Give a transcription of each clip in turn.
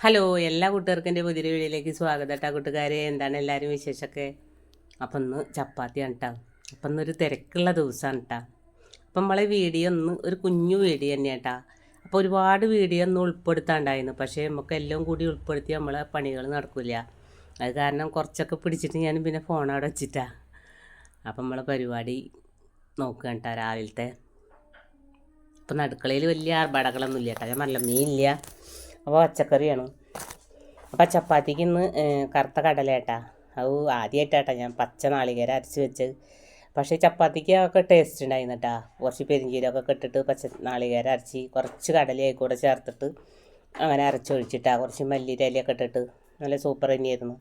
Hello എല്ലാ കൂട്ടുകാർക്കും എന്റെ പുതിയ വീഡിയോയിലേക്ക് സ്വാഗതം കേട്ടോ കൂട്ടുകാരെ. എന്താണ് എല്ലാവരും വിശേഷമൊക്കെ? അപ്പം ഒന്ന് ചപ്പാത്തിയാണ് കേട്ടോ അപ്പം ഇന്നൊരു തിരക്കുള്ള ദിവസമാണ് കേട്ടോ അപ്പം നമ്മളെ വീഡിയോ ഒന്ന് ഒരു കുഞ്ഞു വീഡിയോ തന്നെയാണ് കേട്ടോ അപ്പോൾ ഒരുപാട് വീഡിയോ ഒന്നും ഉൾപ്പെടുത്താണ്ടായിരുന്നു. പക്ഷേ നമുക്ക് എല്ലാം കൂടി ഉൾപ്പെടുത്തി നമ്മളെ പണികൾ നടക്കില്ല അത് കാരണം കുറച്ചൊക്കെ പിടിച്ചിട്ട് ഞാൻ പിന്നെ ഫോൺ അവിടെ വെച്ചിട്ടാ. അപ്പം നമ്മളെ പരിപാടി നോക്കുക കേട്ടോ രാവിലത്തെ. അപ്പം അടുക്കളയിൽ വലിയ ആർഭാടകളൊന്നും ഇല്ല കേട്ടോ ഞാൻ നല്ല മീനില്ല. അപ്പോൾ പച്ചക്കറിയാണ്. അപ്പോൾ ചപ്പാത്തിക്ക് ഇന്ന് കറുത്ത കടലേട്ടാ അത് ആദ്യമായിട്ടാട്ടാ ഞാൻ പച്ച നാളികേരം അരച്ച് വെച്ചത്. പക്ഷേ ചപ്പാത്തിക്ക് ഒക്കെ ടേസ്റ്റ് ഉണ്ടായിരുന്നു കേട്ടാ കുറച്ച് പെരിഞ്ചീരൊക്കെ ഇട്ടിട്ട് പച്ച നാളികേരം അരച്ച് കുറച്ച് കടലയായി കൂടെ ചേർത്തിട്ട് അങ്ങനെ അരച്ചൊഴിച്ചിട്ടാ. കുറച്ച് മല്ലിരയിലൊക്കെ ഇട്ടിട്ട് നല്ല സൂപ്പർ തന്നെയായിരുന്നു.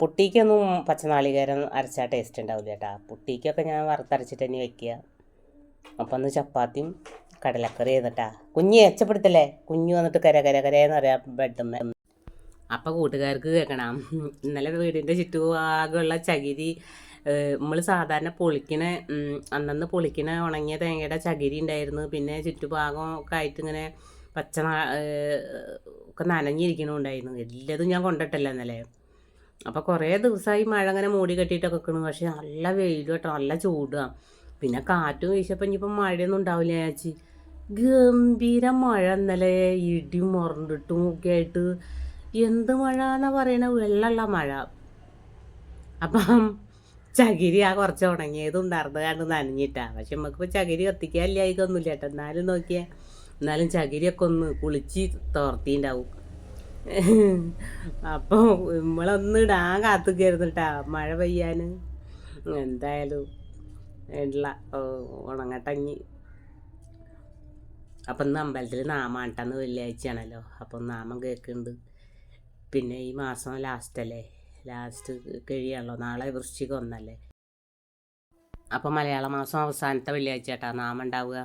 പുട്ടിക്കൊന്നും പച്ചനാളികേരം അരച്ചാൽ ടേസ്റ്റ് ഉണ്ടാവില്ല കേട്ടോ പുട്ടിക്കൊക്കെ ഞാൻ വറുത്തരച്ചിട്ട് തന്നെ വെക്കുക. അപ്പം ഒന്ന് ചപ്പാത്തിയും കടലക്കറി എന്നിട്ടാ കുഞ്ഞു എച്ചപ്പെടുത്തല്ലേ കുഞ്ഞു വന്നിട്ട് കര കര കരയെന്ന് പറയാം ബെഡ്മ്മ അപ്പം കൂട്ടുകാർക്ക് കേൾക്കണം. ഇന്നലെ വീടിന്റെ ചുറ്റുഭാഗമുള്ള ചകിരി നമ്മൾ സാധാരണ പൊളിക്കണ അന്നന്ന് പൊളിക്കണ ഉണങ്ങിയ തേങ്ങയുടെ ചകിരി ഉണ്ടായിരുന്നു. പിന്നെ ചുറ്റുഭാഗം ഒക്കെ ആയിട്ട് ഇങ്ങനെ പച്ച ഒക്കെ നനഞ്ഞിരിക്കണുണ്ടായിരുന്നു എല്ലാതും ഞാൻ കൊണ്ടിട്ടല്ല ഇന്നലെ. അപ്പോൾ കുറേ ദിവസമായി മഴ അങ്ങനെ മൂടി കെട്ടിയിട്ടൊക്കെ നിൽക്കണു പക്ഷേ നല്ല വെയിലും കേട്ടോ നല്ല ചൂടാണ് പിന്നെ കാറ്റും വീശപ്പം ഇനിയിപ്പം മഴയൊന്നും ഉണ്ടാവില്ല ചേച്ചി ഗംഭീര മഴ ഇന്നലെ ഇടിയും മുറണ്ടിട്ടും ഒക്കെ ആയിട്ട് എന്ത് മഴ എന്നാ പറയണ? വെള്ളമുള്ള മഴ. അപ്പം ചകിരി ആ കുറച്ച് ഉണങ്ങിയത് ഉണ്ടായിരുന്നു കണ്ട് നനഞ്ഞിട്ടാ. പക്ഷെ നമുക്കിപ്പോൾ ചകിരി കത്തിക്കാനില്ലായിക്കൊന്നുമില്ല കേട്ടോ. എന്നാലും നോക്കിയാൽ എന്നാലും ചകിരിയൊക്കെ ഒന്ന് കുളിച്ച് തോർത്തിണ്ടാവും. അപ്പോൾ നമ്മളൊന്ന് ഇടാൻ കാത്തുക്കായിരുന്നു കേട്ടാ. മഴ പെയ്യാൻ എന്തായാലും ഉള്ള ഉണങ്ങട്ടഞ്ഞി. അപ്പം ഇന്ന് അമ്പലത്തിൽ നാമാട്ടന്ന് വെള്ളിയാഴ്ചയാണല്ലോ. അപ്പം നാമം കേൾക്കുന്നുണ്ട് പിന്നെ ഈ മാസം ലാസ്റ്റ് അല്ലേ? ലാസ്റ്റ് കഴിയാണല്ലോ. നാളെ വൃശ്ചികം ഒന്നല്ലേ? അപ്പം മലയാള മാസം അവസാനത്തെ വെള്ളിയാഴ്ച കേട്ടാ നാമം ഉണ്ടാവുക.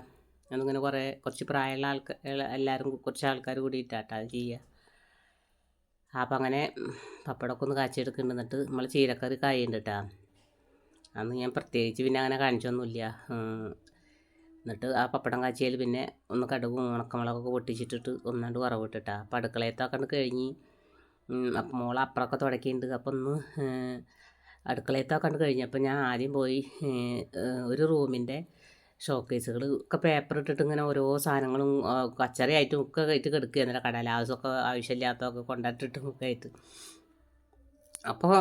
എന്നിങ്ങനെ കുറേ കുറച്ച് പ്രായമുള്ള ആൾക്കാർ എല്ലാവരും കുറച്ച് ആൾക്കാർ കൂടിയിട്ടാട്ടാ അത് ചെയ്യുക അപ്പം അങ്ങനെ പപ്പടമൊക്കെ ഒന്ന് കാച്ചിയെടുക്കുന്നുണ്ട്. എന്നിട്ട് നമ്മൾ ചീരക്കറി കായുണ്ട് കേട്ടാ അന്ന് ഞാൻ പ്രത്യേകിച്ച് പിന്നെ അങ്ങനെ കാണിച്ചൊന്നുമില്ല. എന്നിട്ട് ആ പപ്പടം കാച്ചിയിൽ പിന്നെ ഒന്ന് കടുകും ഉണക്കമുളകൊക്കെ പൊട്ടിച്ചിട്ടിട്ട് ഒന്നാണ്ട് വറവിട്ടിട്ടാ. അപ്പം അടുക്കളയത്തൊക്കെ കണ്ട് കഴിഞ്ഞ് അപ്പം മോൾ അപ്പുറമൊക്കെ തുടക്കിയിട്ടുണ്ട്. അപ്പം ഒന്ന് അടുക്കളയത്താക്കണ്ട് അടുക്കളയത്തൊക്കെ കണ്ട് കഴിഞ്ഞപ്പോൾ ഞാൻ ആദ്യം പോയി ഒരു റൂമിന്റെ ഷോക്കേസുകൾ ഒക്കെ പേപ്പർ ഇട്ടിട്ട് ഇങ്ങനെ ഓരോ സാധനങ്ങളും കച്ചറി കച്ചറയായിട്ടും ഒക്കെ ആയിട്ട് എന്നല്ല കടലാസൊക്കെ ആവശ്യമില്ലാത്തതൊക്കെ കൊണ്ടിട്ടിട്ടും ഒക്കെ ആയിട്ട്. അപ്പോൾ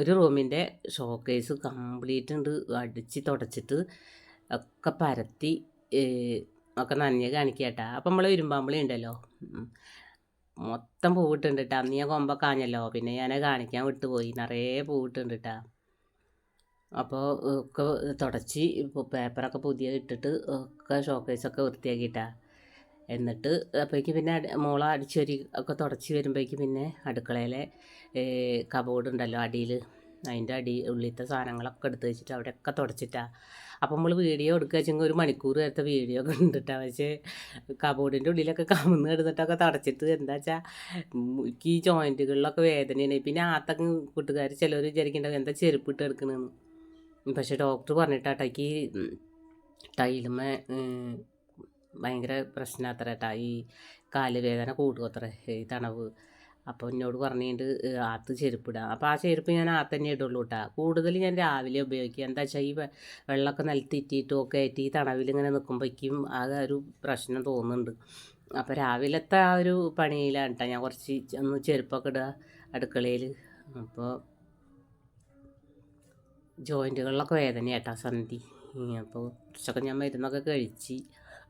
ഒരു റൂമിന്റെ ഷോക്കേസ് കംപ്ലീറ്റ് ഉണ്ട് അടിച്ച് തുടച്ചിട്ട് ഒക്കെ പരത്തി ഒക്കെ നനഞ്ഞ് കാണിക്കട്ടാ അപ്പം നമ്മൾ ഇരുമ്പാമ്പളി ഉണ്ടല്ലോ. മൊത്തം പൂവിട്ടുണ്ട് കേട്ടോ അന്ന് ഞാൻ കൊമ്പ കാഞ്ഞല്ലോ. പിന്നെ ഞാൻ കാണിക്കാൻ വിട്ടുപോയി. നിറയെ പൂവിട്ടുണ്ട് കേട്ടോ അപ്പോൾ ഒക്കെ തുടച്ച് പേപ്പറൊക്കെ പുതിയ ഇട്ടിട്ട് ഒക്കെ ഷോക്കേസൊക്കെ വൃത്തിയാക്കിയിട്ടാ എന്നിട്ട് അപ്പോഴേക്ക് പിന്നെ മോള അടിച്ചൊരി ഒക്കെ തുടച്ച് വരുമ്പോഴേക്ക് പിന്നെ അടുക്കളയിലെ കബോർഡ് ഉണ്ടല്ലോ അടിയിൽ അതിന്റെ അടി ഉള്ളിലത്തെ സാധനങ്ങളൊക്കെ എടുത്ത് വെച്ചിട്ട് അവിടെയൊക്കെ തുടച്ചിട്ടാണ് അപ്പം നമ്മൾ വീഡിയോ എടുക്കുക വെച്ചെങ്കിൽ ഒരു മണിക്കൂർ നേരത്തെ വീഡിയോ ഒക്കെ ഉണ്ട് കേട്ടോ പക്ഷേ കബോർഡിന്റെ ഉള്ളിലൊക്കെ കമന്ന് കിടന്നിട്ടൊക്കെ തുടച്ചിട്ട് എന്താ വെച്ചാൽ ഈ ജോയിന്റുകളിലൊക്കെ വേദനയാണ്. പിന്നെ ആത്തൊക്കെ കൂട്ടുകാർ ചിലർ വിചാരിക്കേണ്ടത് എന്താ ചെരുപ്പ് ഇട്ട് എടുക്കണമെന്ന് പക്ഷേ ഡോക്ടർ പറഞ്ഞിട്ടാട്ടോ ഈ ടൈലുമേ ഭയങ്കര പ്രശ്നമാത്ര കേട്ടാ ഈ കാൽ വേദന അത്ര ഈ തണവ്. അപ്പോൾ എന്നോട് പറഞ്ഞിട്ട് ആത്ത് ചെരുപ്പിടുക അപ്പോൾ ആ ചെരുപ്പ് ഞാൻ ആ തന്നെ ഇടുള്ളൂ കേട്ടോ കൂടുതൽ ഞാൻ രാവിലെ ഉപയോഗിക്കുക. എന്താ വെച്ചാൽ ഈ വെള്ളമൊക്കെ നിലത്തിറ്റിയിട്ടും ഒക്കെ ആയിട്ട് ഈ തണവിൽ ഇങ്ങനെ നിൽക്കുമ്പോഴേക്കും ആ ഒരു പ്രശ്നം തോന്നുന്നുണ്ട്. അപ്പോൾ രാവിലത്തെ ആ ഒരു പണിയിലാണ് കേട്ടോ ഞാൻ കുറച്ച് ഒന്ന് ചെരുപ്പൊക്കെ ഇടുക അടുക്കളയിൽ അപ്പോൾ ജോയിന്റുകളിലൊക്കെ വേദനയാട്ടാ സന്ധി. അപ്പോൾ കുറച്ചൊക്കെ ഞാൻ മരുന്നൊക്കെ കഴിച്ച്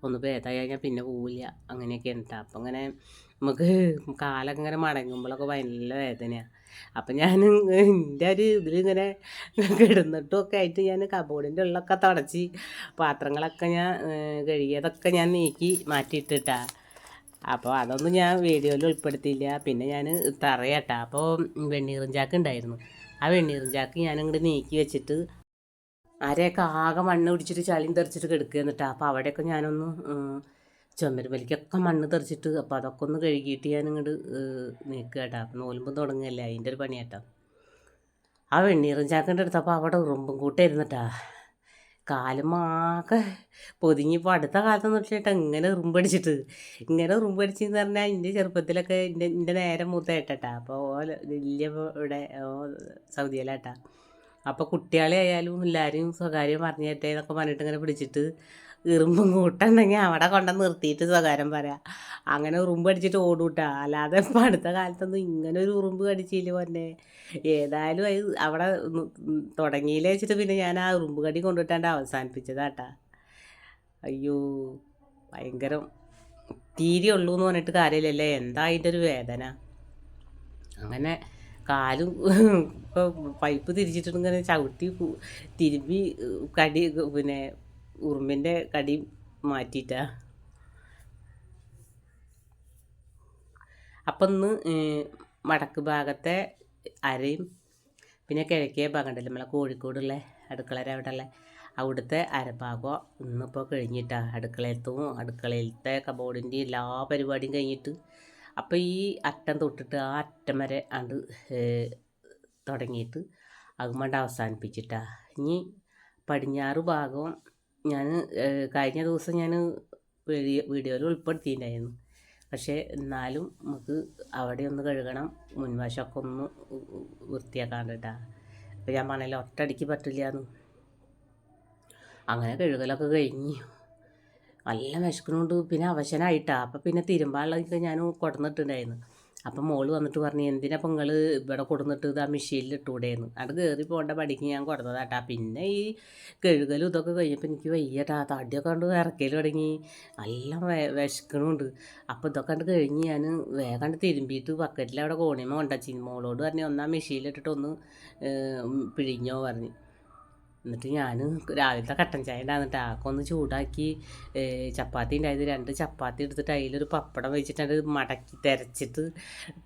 ഒന്ന് ഭേദമായി കഴിഞ്ഞാൽ പിന്നെ പോവില്ല. അങ്ങനെയൊക്കെ ഉണ്ട് അപ്പം അങ്ങനെ നമുക്ക് കാലൊക്കെ ഇങ്ങനെ മടങ്ങുമ്പോഴൊക്കെ ഭയങ്കര വേദനയാണ് അപ്പം ഞാൻ എന്റെ ഒരു ഇതിലിങ്ങനെ കിടന്നിട്ടും ഒക്കെ ആയിട്ട് ഞാൻ കബോർഡിന്റെ ഉള്ളൊക്കെ തുടച്ച് പാത്രങ്ങളൊക്കെ ഞാൻ കഴുകിയതൊക്കെ ഞാൻ നീക്കി മാറ്റിയിട്ടിട്ടാ. അപ്പോൾ അതൊന്നും ഞാൻ വീഡിയോയിൽ ഉൾപ്പെടുത്തിയില്ല. പിന്നെ ഞാൻ തറയാട്ടാ. അപ്പോൾ വെണ്ണീറും ചാക്ക് ഉണ്ടായിരുന്നു. ആ വെണ്ണീറും ചാക്ക് ഞാനിങ്ങോട്ട് നീക്കി വെച്ചിട്ട് അരയൊക്കെ ആകെ മണ്ണ് പിടിച്ചിട്ട് ചളിയും തെറിച്ചിട്ട് കിടക്കുക എന്നിട്ടാ. അപ്പോൾ അവിടെയൊക്കെ ഞാനൊന്ന് ചുമരുമലിക്കൊക്കെ മണ്ണ് തെറിച്ചിട്ട് അപ്പോൾ അതൊക്കെ ഒന്ന് കഴുകിയിട്ട് ഞാൻ ഇങ്ങോട്ട് നീക്കുക കേട്ടോ അപ്പം നോലുമ്പം തുടങ്ങുകയല്ലേ അതിന്റെ ഒരു പണിയാട്ടോ. ആ വെണ്ണീറും ചാക്കിന്റെ അടുത്തപ്പോൾ അവിടെ ഉറുമ്പും കൂട്ടായിരുന്നിട്ടാ കാലുമാകെ പൊതിഞ്ഞിപ്പോൾ അടുത്ത കാലത്ത് നോക്കിയിട്ട് ഇങ്ങനെ ഉറുമ്പടിച്ചിട്ട് ഇങ്ങനെ ഉറുമ്പടിച്ചെന്ന് പറഞ്ഞാൽ എന്റെ ചെറുപ്പത്തിലൊക്കെ എന്റെ എന്റെ നേരെ മൂത്തായിട്ടാ അപ്പോൾ ഓല വലിയ ഇവിടെ സൗദിയിലാട്ടാ. അപ്പോൾ കുട്ടികളെ ആയാലും എല്ലാവരും സ്വകാര്യം പറഞ്ഞു തരട്ടെ എന്നൊക്കെ പറഞ്ഞിട്ട് ഇങ്ങനെ പിടിച്ചിട്ട് ഇറുമ്പും കൂട്ടുണ്ടെങ്കിൽ അവിടെ കൊണ്ടു നിർത്തിയിട്ട് സ്വകാര്യം പറയാം. അങ്ങനെ ഉറുമ്പ് കടിച്ചിട്ട് ഓടൂട്ടാ. അല്ലാതെ ഇപ്പം അടുത്ത കാലത്തൊന്നും ഇങ്ങനെ ഒരു ഉറുമ്പ് കടിച്ചില്ല പോന്നെ. ഏതായാലും അത് അവിടെ തുടങ്ങിയില്ല വെച്ചിട്ട് പിന്നെ ഞാൻ ആ ഉറുമ്പ് കടി കൊണ്ടുവിട്ടാണ്ട് അവസാനിപ്പിച്ചതാട്ടാ. അയ്യോ ഭയങ്കരം തീരെ ഉള്ളൂ എന്ന് പറഞ്ഞിട്ട് കാര്യമില്ലല്ലേ? എന്താ അതിന്റെ ഒരു വേദന? അങ്ങനെ കാലും ഇപ്പോൾ പൈപ്പ് തിരിച്ചിട്ടുണ്ടെങ്കിൽ ചവിട്ടി തിരുമ്പി കടി പിന്നെ ഉറുമ്പിന്റെ കടി മാറ്റിയിട്ടാ. അപ്പം ഇന്ന് വടക്ക് ഭാഗത്തെ അരയും പിന്നെ കിഴക്കേ ഭാഗം ഉണ്ടല്ലോ നമ്മളെ കോഴിക്കോടുള്ള അടുക്കളര അവിടെ ഉള്ള അവിടുത്തെ അരഭാഗം ഇന്നിപ്പോൾ കഴിഞ്ഞിട്ടാ. അടുക്കളയിലത്തും അടുക്കളയിലത്തെ കബോർഡിന്റെ എല്ലാ പരിപാടിയും കഴിഞ്ഞിട്ട് അപ്പോൾ ഈ അറ്റം തൊട്ടിട്ട് ആ അറ്റം വരെ അത് തുടങ്ങിയിട്ട് അതുകൊണ്ട് അവസാനിപ്പിച്ചിട്ടാണ് ഇനി പടിഞ്ഞാറ് ഭാഗം ഞാൻ കഴിഞ്ഞ ദിവസം ഞാൻ വീഡിയോ വീഡിയോയിൽ ഉൾപ്പെടുത്തിയിട്ടുണ്ടായിരുന്നു. പക്ഷേ എന്നാലും നമുക്ക് അവിടെ ഒന്ന് കഴുകണം മുൻവശമൊക്കെ ഒന്ന് വൃത്തിയാക്കാണ്ടിട്ടാ. അപ്പോൾ ഞാൻ പറഞ്ഞല്ലോ ഒറ്റയടിക്ക് പറ്റില്ലാന്ന്. അങ്ങനെ കഴുകലൊക്കെ കഴിഞ്ഞു. നല്ല വിശക്കണോണ്ട് പിന്നെ അവശനായിട്ടാണ് അപ്പം പിന്നെ തിരുമ്പാളൊക്കെ ഞാൻ കൊടുന്നിട്ടുണ്ടായിരുന്നു. അപ്പം മോൾ വന്നിട്ട് പറഞ്ഞു എന്തിനാ നിങ്ങൾ ഇവിടെ കൊടുന്നിട്ട് ഇത് ആ മെഷീനിൽ ഇട്ടുകൂടെയെന്ന് അത് കയറി പോകേണ്ട പടിക്ക് ഞാൻ കൊടുന്നതാട്ടാ. പിന്നെ ഈ കഴുകലും ഇതൊക്കെ കഴിഞ്ഞപ്പോൾ എനിക്ക് വയ്യട്ടാ. തടിയൊക്കെ കണ്ട് ഇറക്കൽ തുടങ്ങി. നല്ല വിശക്കണുണ്ട്. അപ്പോൾ ഇതൊക്കെ കണ്ട് കഴിഞ്ഞ് ഞാൻ വേഗം തിരുമ്പിയിട്ട് ബക്കറ്റിൽ അവിടെ കോണിയമ്മ കൊണ്ടാച്ചി മോളോട് പറഞ്ഞു ഒന്നാ മെഷീനിലിട്ടിട്ട് ഒന്ന് പിഴിഞ്ഞോ പറഞ്ഞു. എന്നിട്ട് ഞാൻ രാവിലത്തെ കട്ടൻ ചായ ഉണ്ടാകുന്നിട്ട് ആക്കൊന്ന് ചൂടാക്കി ചപ്പാത്തി ഉണ്ടായത്. രണ്ട് ചപ്പാത്തി എടുത്തിട്ട് അതിലൊരു പപ്പടം വെച്ചിട്ട് മടക്കി തിരച്ചിട്ട്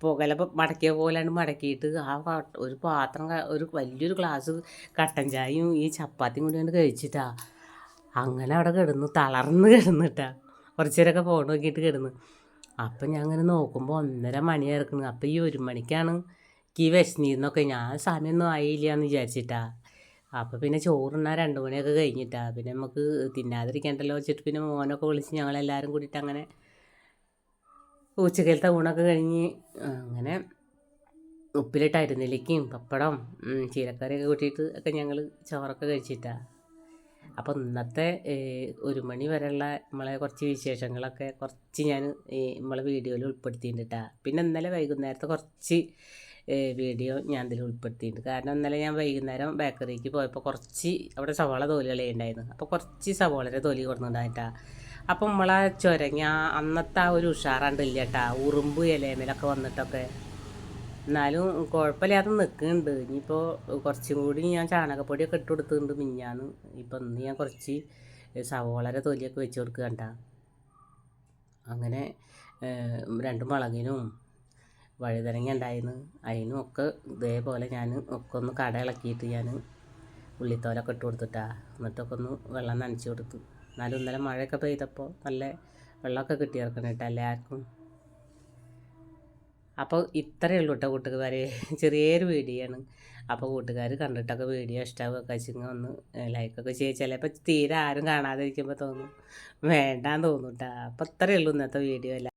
പുകല മടക്കിയ പോലെയാണ് മടക്കിയിട്ട് ആ ഒരു പാത്രം ഒരു വലിയൊരു ഗ്ലാസ് കട്ടൻ ചായയും ഈ ചപ്പാത്തിയും കൂടി കൊണ്ട് കഴിച്ചിട്ടാ. അങ്ങനെ അവിടെ കിടന്നു തളർന്ന് കിടന്നിട്ടാ. കുറച്ച് നേരമൊക്കെ ഫോൺ നോക്കിയിട്ട് കിടന്നു. അപ്പം ഞാൻ അങ്ങനെ നോക്കുമ്പോൾ ഒന്നര മണി ഇറക്കുന്നു അപ്പം ഈ ഒരു മണിക്കാണ് കീ വിശന്നിരുന്നൊക്കെ. ഞാൻ സമയമൊന്നും ആയില്ല എന്ന് വിചാരിച്ചിട്ടാ. അപ്പോൾ പിന്നെ ചോറുണ്ണാൻ രണ്ട് മണിയൊക്കെ കഴിഞ്ഞിട്ടാ. പിന്നെ നമുക്ക് തിന്നാതിരിക്കണ്ടല്ലോ വെച്ചിട്ട് പിന്നെ മോനൊക്കെ വിളിച്ച് ഞങ്ങളെല്ലാവരും കൂടിയിട്ട് അങ്ങനെ ഉച്ചക്കലത്തെ ഊണൊക്കെ കഴിഞ്ഞ് അങ്ങനെ ഉപ്പിലിട്ട് അരുന്നിലേക്കും പപ്പടം ചീരക്കറിയൊക്കെ കൂട്ടിയിട്ട് ഒക്കെ ഞങ്ങൾ ചോറൊക്കെ കഴിച്ചിട്ടാ. അപ്പോൾ ഇന്നത്തെ ഒരു മണി വരെയുള്ള നമ്മളെ കുറച്ച് വിശേഷങ്ങളൊക്കെ കുറച്ച് ഞാൻ നമ്മളെ വീഡിയോയിൽ ഉൾപ്പെടുത്തിയിട്ടാ പിന്നെ ഇന്നലെ വൈകുന്നേരത്തെ കുറച്ച് വീഡിയോ ഞാൻ ഇതിൽ ഉൾപ്പെടുത്തിയിട്ടുണ്ട്. കാരണം ഇന്നലെ ഞാൻ വൈകുന്നേരം ബേക്കറിക്ക് പോയപ്പോൾ കുറച്ച് അവിടെ സവാള തോലുകളേ ഉണ്ടായിരുന്നു. അപ്പോൾ കുറച്ച് സവാളയുടെ തൊലി കൊടുക്കുന്നുണ്ടായിട്ടാ അപ്പം നമ്മളെ ചുരങ്ങ അന്നത്തെ ആ ഒരു ഉഷാറാണ്ടില്ല കേട്ടാ ഉറുമ്പ് ഇലമേലൊക്കെ വന്നിട്ടൊക്കെ. എന്നാലും കുഴപ്പമില്ലാതെ നിൽക്കുന്നുണ്ട് ഇനിയിപ്പോൾ കുറച്ചും കൂടി ഞാൻ ചാണകപ്പൊടിയൊക്കെ ഇട്ട് കൊടുത്തിട്ടുണ്ട് മിഞ്ഞാന്ന്. ഇപ്പം ഇന്ന് ഞാൻ കുറച്ച് സവോളയുടെ തൊലിയൊക്കെ വെച്ച് കൊടുക്കുക അങ്ങനെ രണ്ട് മുളകിനും വഴുതനങ്ങ ഉണ്ടായിരുന്നു. അതിനും ഒക്കെ ഇതേപോലെ ഞാൻ ഒക്കെ ഒന്ന് കട ഇളക്കിയിട്ട് ഞാൻ ഉള്ളിത്തോലൊക്കെ ഇട്ട് കൊടുത്തിട്ടാ. എന്നിട്ടൊക്കെ ഒന്ന് വെള്ളം നനച്ച് കൊടുത്തു. എന്നാലും ഇന്നലെ മഴയൊക്കെ പെയ്തപ്പോൾ നല്ല വെള്ളമൊക്കെ കിട്ടി ഇറക്കണം കേട്ടോ എല്ലാവർക്കും. അപ്പോൾ ഇത്രയേ ഉള്ളൂ കേട്ടോ കൂട്ടുകാരെ. ചെറിയൊരു വീഡിയോ ആണ് അപ്പോൾ കൂട്ടുകാർ കണ്ടിട്ടൊക്കെ വീഡിയോ ഇഷ്ടമാവുക വെച്ചിങ്ങനെ ഒന്ന് ലൈക്കൊക്കെ ചെയ്യും ചിലപ്പോൾ തീരെ ആരും കാണാതിരിക്കുമ്പോൾ തോന്നും. വേണ്ടാന്ന് തോന്നും കേട്ടോ. അപ്പോൾ ഇത്രയേ ഉള്ളൂ ഇന്നത്തെ വീഡിയോ. അല്ല